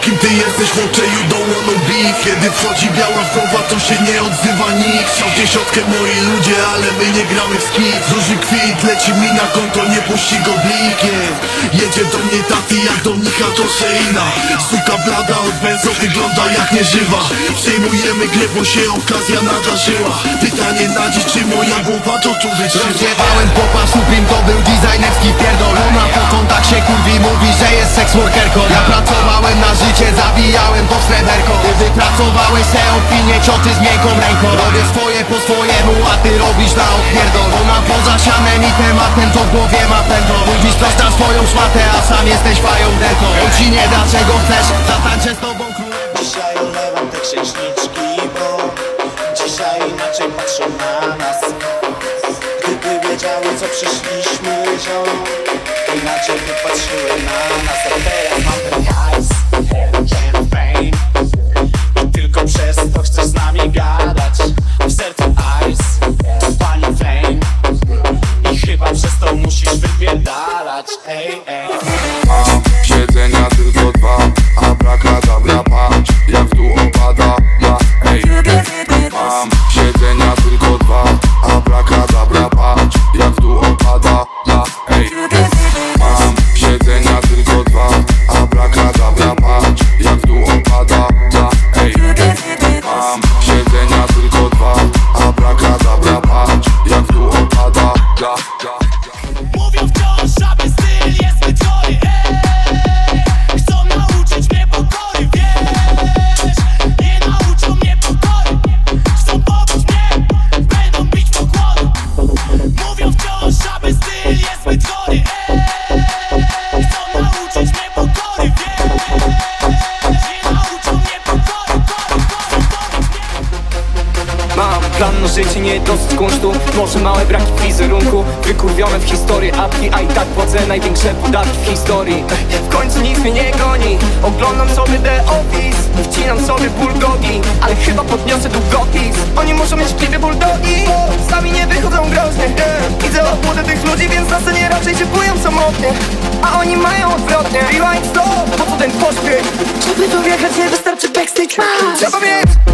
Kim ty jesteś, chłopcze, you don't wanna be. Kiedy wchodzi biała wdowa, to się nie odzywa nikt. Chciał dziesiątkę moi ludzie, ale my nie gramy w skit. Róży kwit, leci mi na konto, nie puści go blikiem. Jedzie do mnie taty jak do mnicha to Sheina. Suka blada od benzo, wygląda jak nieżywa. Przejmujemy grę, bo się okazja nadarzyła. Pytanie na dziś, czy moja głowa to tu wytrzyma Rozjebałem popa Supreme, to był designerski pierdol. Ona po kontach się kurwi mówi, że jest sex workerką. Ja pracowałem na życie, zabijałem to sreberko Ty wypracowałeś se opinię, cioty z miękką ręką. Robię swoje po swojemu, a ty robisz na odpierdol Ona poza sianem i tematem, to w głowie ma pętlo Mówisz prosta swoją szmatę, a sam jesteś fają delką. On ci nie da czego chcesz, zatańczę z tobą królem. Dzisiaj olewam te księżniczki, bo dzisiaj inaczej patrzą na nas. Gdyby wiedziały co przyszliśmy ziom inaczej by patrzyły na nas. A teraz mam ten Hey. Życie, nie dosyć kunsztu. Może małe braki w wizerunku Wykurwione w historii apki A i tak płacę największe podatki w historii. W końcu nic mnie nie goni. Oglądam sobie The Office Wcinam sobie bulgogi. Ale chyba podniosę długopis Oni muszą mieć kliwy bulldogi Z nami nie wychodzą groźnie. Widzę obłudę tych ludzi, więc na scenie raczej się boją samotnie. A oni mają odwrotnie. Rewind stop, po co ten pośpiech? Żeby tu wjechać nie wystarczy backstage. Trzeba mieć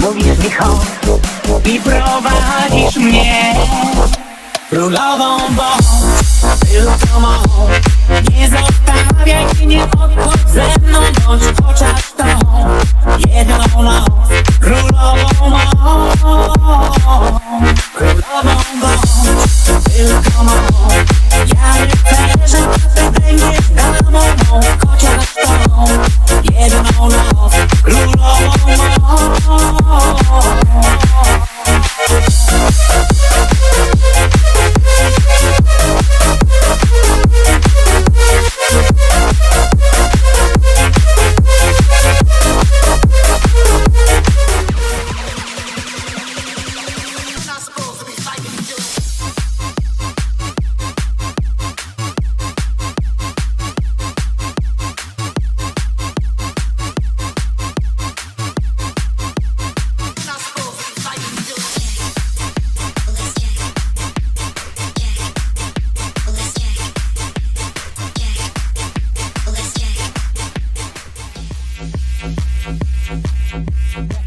Mówisz mi chodź i prowadzisz mnie Królową bądź, tylko mą Nie zostawiaj mnie, odchodź ze mną Bądź chociaż tą jedną noc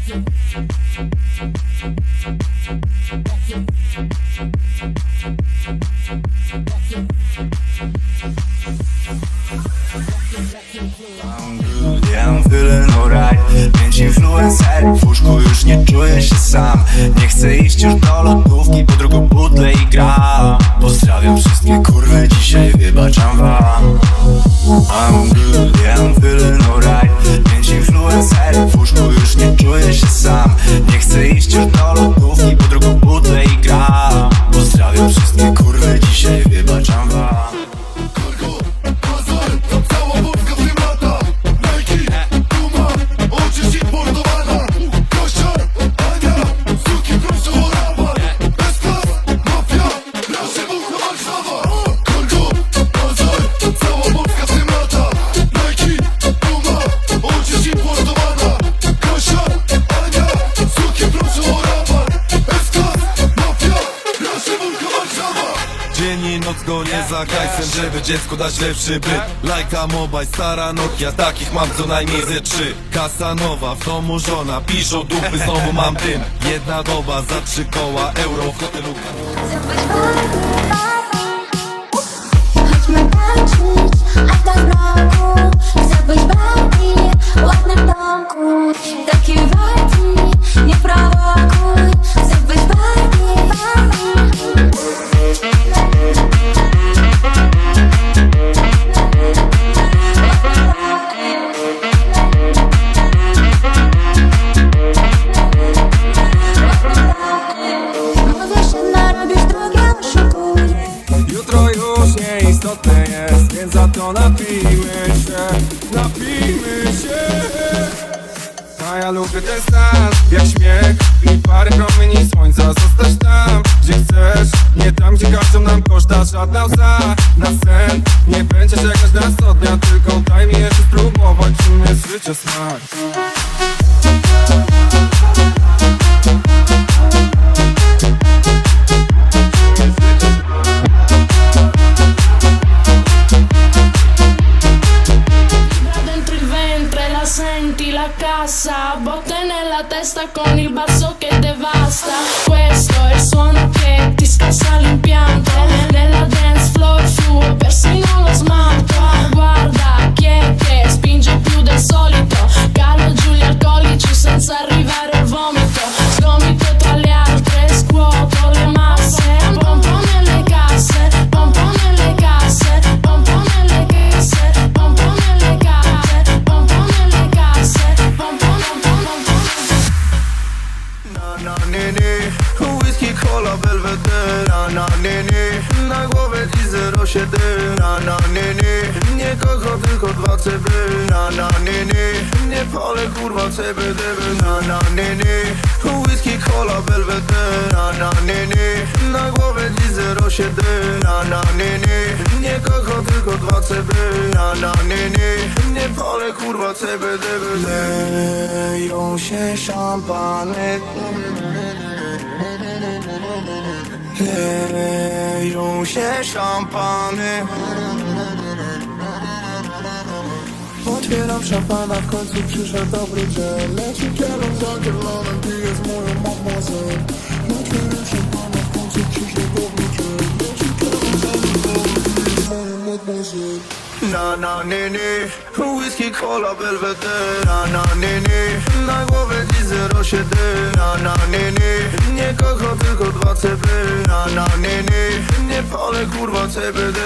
Thank you. Ser W łóżku już nie czuję się sam. Nie chcę iść już do lodówki Po drugą butlę i gram. Pozdrawiam wszystkie kurwy Dzisiaj wybaczam wam. I'm good, yeah I'm feeling alright Pięć influencerów W łóżku już nie czuję się sam. Nie chcę iść już do Dzień i noc gonię za hajsem, żeby dziecku dać lepszy byt. Lajka mobile, stara Nokia, takich mam co najmniej ze trzy. Kasa nowa, w domu żona, piszą dupy, znowu mam dym. Jedna doba za trzy koła, euro w hotelu Lubię ten stan, jak śmiech i parę promieni słońca Zostać tam, gdzie chcesz, nie tam, gdzie każą nam koszta Żadna łza. Na sen, nie będzie czekać na sto dnia Tylko daj mi jeszcze spróbować, czym jest życie smak la cassa, botte nella testa con il basso che devasta. Questo è il suono che ti scassa l'impianto. Nella dance floor suo persino lo smalto. Guarda chi è che spinge più del solito. Calo giù gli alcolici senza arrivare Na nie Whisky, cola, belvedere Na nie Na głowie ci 07 Na na nie nie koko, tylko dwa CB. Na na nie nie pole kurwa CBD Na na nie Whisky, cola, belvedere Na nie Na głowie ci 07 Na Na nie nie. Nie pole kurwa CBD Leją się szampany. Leją się szampany. Otwieram szampana, w końcu przyszedł dobry dzień. Leci kierunek za kielonem, piję z moją mademoiselle. Otwieram szampana, w końcu przyszedł dobry dzień. Leci kierunek za z moją na na nie nie Whisky, cola, belvedere Na na nie nie Na głowie ci 07 Na na nie nie Nie tylko dwa CB Na na nie nie Nie pole kurwa CBD